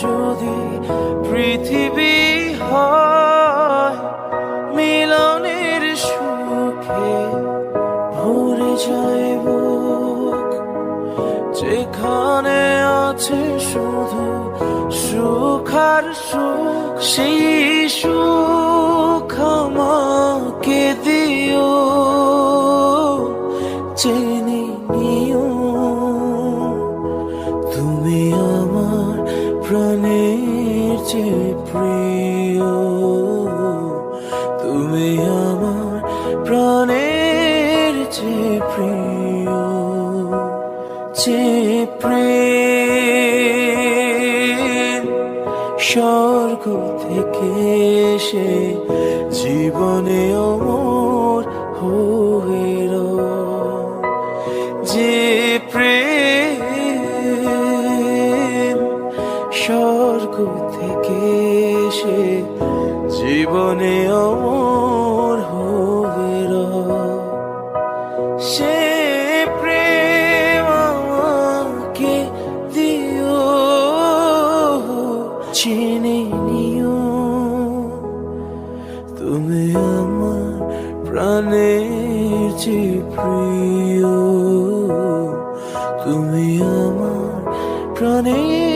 যদি পৃথিবী হয় মিলনের সুখে ভরে যায় যেখানে আছে শুধু সুখ আর সুখ, সেই সুখ আমাকে দিও। চেয়ে প্রাণের যে প্রিয় তুমি আমার প্রাণের যে প্রিয় যে প্রেম স্বর্গ থেকে এসে জীবনে অমর হয়ে। যে প্রেম থেকে এসে জীবনে অমর হবে সে চিনে নিও। তুমি আমার প্রিয়। তুমি আমার প্রাণের